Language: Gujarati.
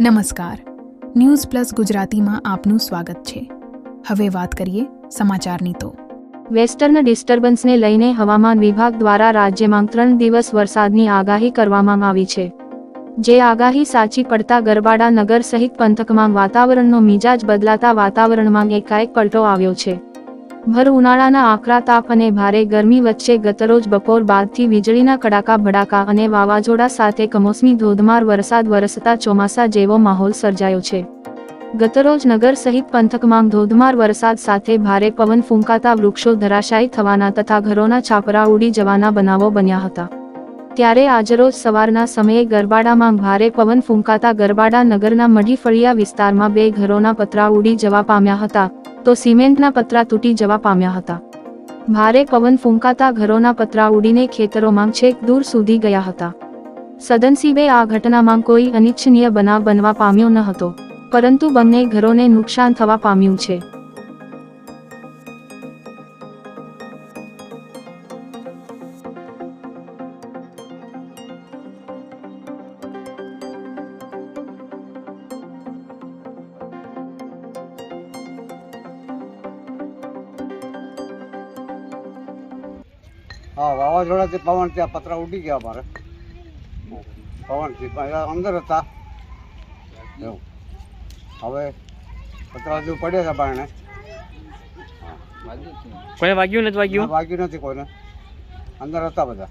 નમસ્કાર. ન્યૂઝ પ્લસ ગુજરાતીમાં આપનું સ્વાગત છે. હવે વાત કરીએ સમાચારની તો. વેસ્ટર્ન ડિસ્ટર્બન્સને લઈને હવામાન વિભાગ દ્વારા રાજ્યમાં ત્રણ દિવસ વરસાદની આગાહી કરવામાં આવી છે. જે આગાહી સાચી પડતા ગરબાડા નગર સહિત પંથકમાં વાતાવરણનો મિજાજ બદલાતા વાતાવરણમાં એકાએક પલટો આવ્યો છે. ભર ઉનાળાના આકરા તાપ અને ભારે ગરમી વચ્ચે ગતરોજ બપોર બાદથી વીજળીના કડાકા ભડાકા અને વાવાઝોડા સાથે કમોસમી ધોધમાર વરસાદ વરસતા ચોમાસા જેવો માહોલ સર્જાયો છે. ગતરોજ નગર સહિત પંથકમાં ધોધમાર વરસાદ સાથે ભારે પવન ફૂંકાતા વૃક્ષો ધરાશાયી થવાના તથા ઘરોના છાપરા ઉડી જવાના બનાવો બન્યા હતા. ત્યારે આજરોજ સવારના સમયે ગરબાડામાં ભારે પવન ફૂંકાતા ગરબાડા નગરના મઢી ફળિયા વિસ્તારમાં બે ઘરોના પતરા ઉડી જવા પામ્યા હતા. તો સિમેન્ટના પતરા તૂટી જવા પામ્યા હતા. ભારે પવન ફૂંકાતા ઘરોના પતરા ઉડીને ખેતરોમાં છેક દૂર સુધી ગયા હતા. સદનસીબે આ ઘટનામાં કોઈ અનિચ્છનીય બનાવ બનવા પામ્યો ન હતો, પરંતુ બંને ઘરોને નુકસાન થવા પામ્યું છે. હા વાવાઝોડાથી પવન ત્યાં પતરા ઉડી ગયા અમારે. પવનથી અંદર હતા. એવું. હવે પતરા જેવું પડ્યા હતા બારણે. કોઈ વાગ્યું નથી વાગ્યું? વાગ્યું નથી કોઈને. અંદર હતા બધા.